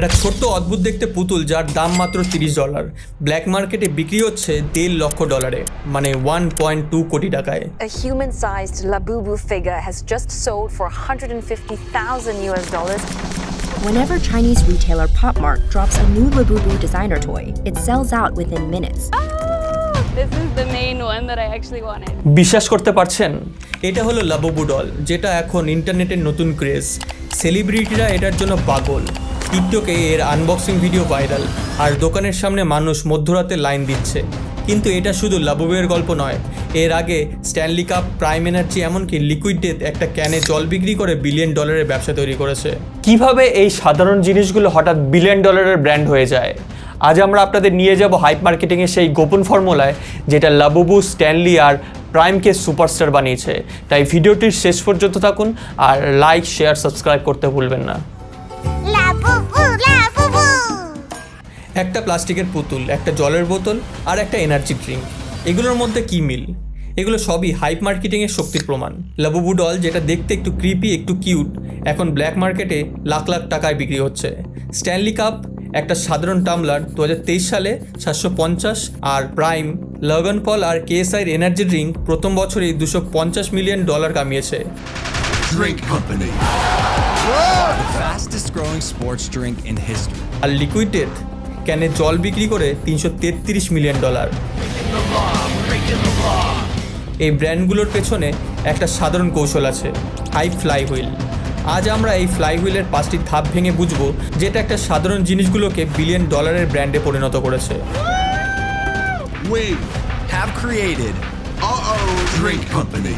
একটা ছোট্ট অদ্ভুত দেখতে পুতুল যার দাম মাত্র তিরিশ ডলার ব্ল্যাক মার্কেটে বিক্রি হচ্ছে দেড় লক্ষ ডলারে মানে ওয়ান পয়েন্ট টু কোটি টাকায় A human sized Labubu figure has just sold for 150,000 US dollars. Whenever Chinese retailer Popmark drops a new Labubu designer toy, it sells out within minutes. This is the main one that I actually wanted. বিশ্বাস করতে পারছেন এটা হলো লাববু doll যেটা এখন ইন্টারনেটের নতুন craze সেলিব্রিটিরা এটার জন্য পাগল। টিকটকে এর আনবক্সিং ভিডিও ভাইরাল আর দোকানের সামনে মানুষ মধ্যরাতে লাইন দিচ্ছে। কিন্তু এটা শুধু লাবুবের গল্প নয়, এর আগে স্ট্যানলি কাপ প্রাইম এনার্জি এমনকি লিকুইড ডেথ একটা ক্যানে জল বিক্রি করে বিলিয়ন ডলারের ব্যবসা তৈরি করেছে। কীভাবে এই সাধারণ জিনিসগুলো হঠাৎ বিলিয়ন ডলারের ব্র্যান্ড হয়ে যায়? আজ আমরা আপনাদের নিয়ে যাব হাইপ মার্কেটিংয়ের সেই গোপন ফর্মুলায় যেটা লাবুবু স্ট্যানলি আর প্রাইমকে সুপারস্টার বানিয়েছে। তাই ভিডিওটির শেষ পর্যন্ত থাকুন আর লাইক শেয়ার সাবস্ক্রাইব করতে ভুলবেন না. একটা প্লাস্টিকের পুতুল একটা জলের বোতল আর একটা এনার্জি ড্রিঙ্ক। এগুলোর মধ্যে কী মিল? এগুলো সবই হাইপ মার্কেটিংয়ের শক্তির প্রমাণ। লাবুবু ডল যেটা দেখতে একটু ক্রিপি একটু কিউট এখন ব্ল্যাক মার্কেটে লাখ লাখ টাকায় বিক্রি হচ্ছে। স্ট্যানলি কাপ একটা সাধারণ টামলার দু হাজার তেইশ সালে সাতশো পঞ্চাশ আর প্রাইম লগন পল আর কেএসআইয়ের এনার্জি ড্রিঙ্ক প্রথম বছরেই দুশো পঞ্চাশ মিলিয়ন ডলার কামিয়েছে. আর লিকুইড ডেথ ক্যানে জল বিক্রি করে তিনশো তেত্রিশ মিলিয়ন ডলার। এই ব্র্যান্ডগুলোর পেছনে একটা সাধারণ কৌশল আছে হাই ফ্লাই হুইল আজ আমরা এই ফ্লাই হুইলের পাঁচটি ধাপ ভেঙে বুঝব যেটা একটা সাধারণ জিনিসগুলোকে বিলিয়ন ডলারের ব্র্যান্ডে পরিণত করেছে। We have created uh-oh Drink Company.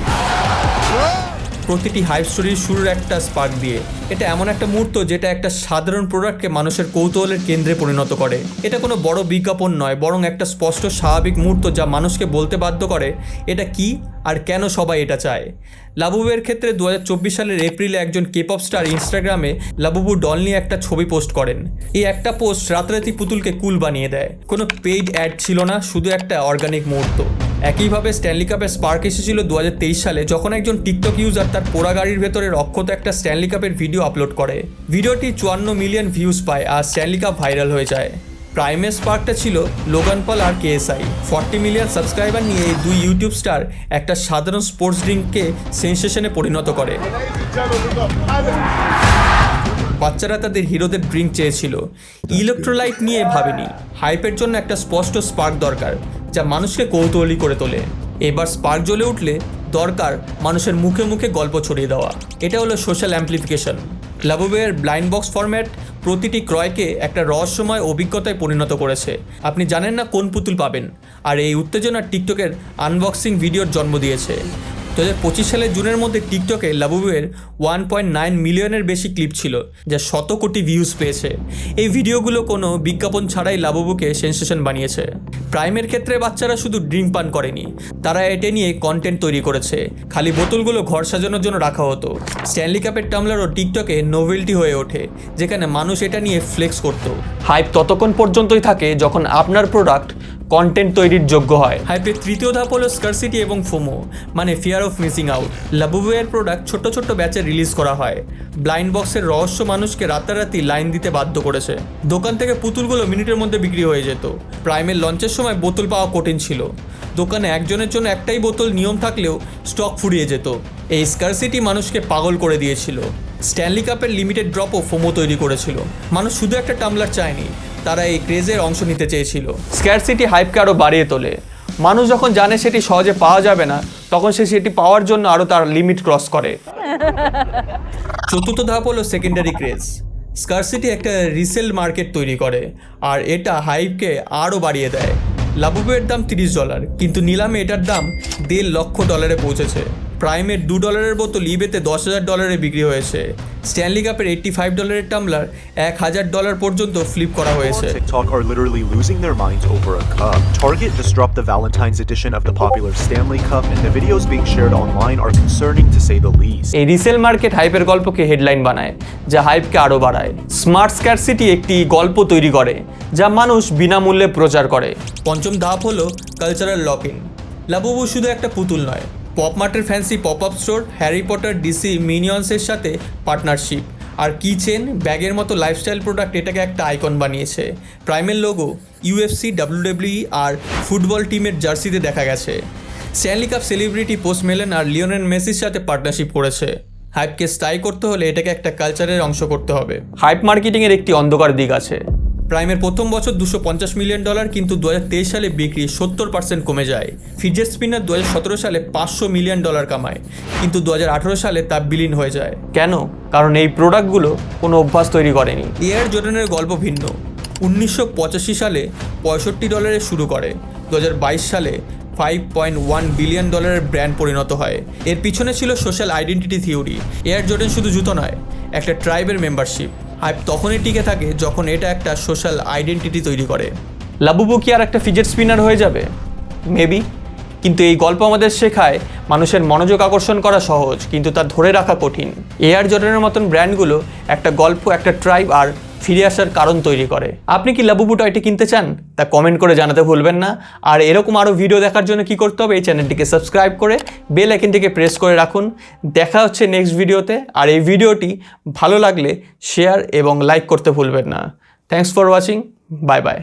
প্রতিটি হাইপ স্টোরির শুরুর একটা স্পার্ক দিয়ে এটা এমন একটা মুহূর্ত যেটা একটা সাধারণ প্রোডাক্টকে মানুষের কৌতূহলের কেন্দ্রে পরিণত করে এটা কোনো বড় বিজ্ঞাপন নয়, বরং একটা স্পষ্ট স্বাভাবিক মুহূর্ত যা মানুষকে বলতে বাধ্য করে, এটা কি আর কেন সবাই এটা চায়? লাবুবের ক্ষেত্রে দু হাজার চব্বিশ সালের এপ্রিলে একজন কেপপ স্টার ইনস্টাগ্রামে লাবুবু ডল নিয়ে একটা ছবি পোস্ট করেন। এই একটা পোস্ট রাতারাতি পুতুলকে কুল বানিয়ে দেয়। কোনো পেইড অ্যাড ছিল না, শুধু একটা অর্গানিক মুহূর্ত। একইভাবে স্ট্যানলি কাপের স্পার্ক এসেছিল দু হাজার তেইশ সালে, যখন একজন টিকটক ইউজার তার পোড়া গাড়ির ভেতরে রক্ষত একটা স্ট্যানলি কাপের ভিডিও আপলোড করে। ভিডিওটি চুয়ান্ন মিলিয়ন ভিউজ পায় আর স্ট্যানলি কাপ ভাইরাল হয়ে যায়। প্রাইমের স্পার্কটা ছিল লোগান পল আর কেএসআই। ফর্টি মিলিয়ন সাবস্ক্রাইবার নিয়ে এই দুই ইউটিউব স্টার একটা সাধারণ স্পোর্টস ড্রিঙ্ককে সেন্সেশনে পরিণত করে। বাচ্চারা তাদের হিরোদের ড্রিঙ্ক চেয়েছিল। ইলেকট্রোলাইট নিয়ে ভাবেনি। হাইপের জন্য একটা স্পষ্ট স্পার্ক দরকার, যা মানুষকে কৌতূহলী করে তোলে। এবার স্পার্ক জ্বলে উঠলে দরকার মানুষের মুখে মুখে গল্প ছড়িয়ে দেওয়া। এটা হলো সোশ্যাল অ্যাম্পলিফিকেশন। লাবুবের ব্লাইন্ড বক্স ফরম্যাট প্রতিটি ক্রয়কে একটা রহস্যময় অভিজ্ঞতায় পরিণত করেছে। আপনি জানেন না কোন পুতুল পাবেন। আর এই উত্তেজনা টিকটকের আনবক্সিং ভিডিওর জন্ম দিয়েছে। দু হাজার পঁচিশ সালের জুনের মধ্যে টিকটকে লাবুবের ওয়ান পয়েন্ট নাইন মিলিয়নের বেশি ক্লিপ ছিল, যা শত কোটি ভিউজ পেয়েছে। এই ভিডিওগুলো কোনো বিজ্ঞাপন ছাড়াই লাবুবুকে সেন্সেশন বানিয়েছে। প্রাইমের ক্ষেত্রে বাচ্চারা শুধু ড্রিঙ্ক পান করেনি, তারা এটা নিয়ে কন্টেন্ট তৈরি করেছে। খালি বোতলগুলো ঘর সাজানোর জন্য রাখা হতো। স্ট্যানলি কাপের টামলারও টিকটকে নোভেলটি হয়ে ওঠে, যেখানে মানুষ এটা নিয়ে ফ্লেক্স করতো। হাইপ ততক্ষণ পর্যন্তই থাকে যখন আপনার প্রোডাক্ট কন্টেন্ট তৈরির যোগ্য হয়। হাইপের তৃতীয় ধাপ হলো স্কারসিটি এবং ফোমো মানে ফিয়ার অফ মিসিং আউট লাবুবের প্রোডাক্ট ছোট ছোট ব্যাচে রিলিজ করা হয়। ব্লাইন্ড বক্সের রহস্য মানুষকে রাতারাতি লাইন দিতে বাধ্য করেছে। দোকান থেকে পুতুলগুলো মিনিটের মধ্যে বিক্রি হয়ে যেত। প্রাইমের লঞ্চের সময় বোতল পাওয়া কঠিন ছিল। দোকানে একজনের জন্য একটাই বোতল নিয়ম থাকলেও স্টক ফুরিয়ে যেত। এই স্কারসিটি মানুষকে পাগল করে দিয়েছিল। স্ট্যানলি কাপের লিমিটেড ড্রপও ফোমো তৈরি করেছিল। মানুষ শুধু একটা টামলার চায়নি, তারা এই ক্রেজের অংশ নিতে চেয়েছিল। স্ক্যারসিটি হাইপকে আরও বাড়িয়ে তোলে। মানুষ যখন জানে সেটি সহজে পাওয়া যাবে না, তখন সে সেটি পাওয়ার জন্য আরও তার লিমিট ক্রস করে। চতুর্থ ধাপ হলো সেকেন্ডারি ক্রেজ। স্কারসিটি একটা রিসেল মার্কেট তৈরি করে, আর এটা হাইপকে আরও বাড়িয়ে দেয়। লাবুবের দাম তিরিশ ডলার, কিন্তু নিলামে এটার দাম দেড় লক্ষ ডলারে পৌঁছেছে। প্রাইমের দু ডলারের বোতল ইবেতে দশ হাজার ডলারে বিক্রি হয়েছে। স্ট্যানলি কাপের এইট্টি ফাইভ ডলারের টামলার এক হাজার ডলার পর্যন্ত ফ্লিপ করা হয়েছে। TikTok are literally losing their minds over a cup. Target just dropped the Valentine's edition of the popular Stanley Cup, and the videos being shared online are concerning to say the least. এই resale market হাইপের গল্পকে headline বানায় যা হাইপকে আরও বাড়ায়। Smart scarcity একটি গল্প তৈরি করে যা মানুষ বিনামূল্যে প্রচার করে। পঞ্চম ধাপ হলো কালচারাল লক ইন লাবুবু শুধু একটা পুতুল নয় Pop মার্টের fancy pop up store, Harry Potter, DC, মিনিয়ন্সের সাথে পার্টনারশিপ। আর কিচেন ব্যাগের মতো লাইফস্টাইল প্রোডাক্ট এটাকে একটা আইকন বানিয়েছে। প্রাইমের লোগো ইউএফসি ডাব্লিউডাব্লিউই আর ফুটবল টিমের জার্সিতে দেখা গেছে। Stanley Cup celebrity Post Malone আর লিওনেল মেসির সাথে পার্টনারশিপ করেছে। হাইপকে স্টাই করতে হলে এটাকে একটা কালচারের অংশ করতে হবে। হাইপ মার্কেটিংয়ের একটি অন্ধকার দিক আছে। প্রাইমের প্রথম বছর দুশো মিলিয়ন ডলার, কিন্তু দু হাজার তেইশ সালে বিক্রি সত্তর পার্সেন্ট কমে যায়। ফিজেট স্পিনার দু হাজার সতেরো সালে পাঁচশো মিলিয়ন ডলার কামায়, কিন্তু দু হাজার আঠারো সালে তা বিলীন হয়ে যায়। কেন? কারণ এই প্রোডাক্টগুলো কোনো অভ্যাস তৈরি করেনি। এয়ার জর্ডানের গল্প ভিন্ন। উনিশশো পঁচাশি সালে পঁয়ষট্টি ডলারে শুরু করে দু হাজার বাইশ সালে ফাইভ পয়েন্ট ওয়ান বিলিয়ন ডলারের ব্র্যান্ড পরিণত হয়। এর পিছনে ছিল social identity theory. Air Jordan শুধু জুতো নয়, একটা ট্রাইবের মেম্বারশিপ। হাইপ তখনই টিকে থাকে যখন এটা একটা সোশ্যাল আইডেন্টিটি তৈরি করে। লাবুবু কি আর একটা ফিজেট স্পিনার হয়ে যাবে? মেবি কিন্তু এই গল্প আমাদের শেখায় মানুষের মনোযোগ আকর্ষণ করা সহজ, কিন্তু তা ধরে রাখা কঠিন। এয়ার জর্ডানের মতন ব্র্যান্ডগুলো একটা গল্প, একটা ট্রাইব আর ফিরে আসার কারণ তৈরি করে। আপনি কি লাবুবু টয়টি কিনতে চান? তা কমেন্ট করে জানাতে ভুলবেন না। আর এরকম আরও ভিডিও দেখার জন্য কি করতে হবে এই চ্যানেলটিকে সাবস্ক্রাইব করে বেল আইকনটিকে প্রেস করে রাখুন। দেখা হচ্ছে নেক্সট ভিডিওতে। আর এই ভিডিওটি ভালো লাগলে শেয়ার এবং লাইক করতে ভুলবেন না। Thanks for watching bye bye.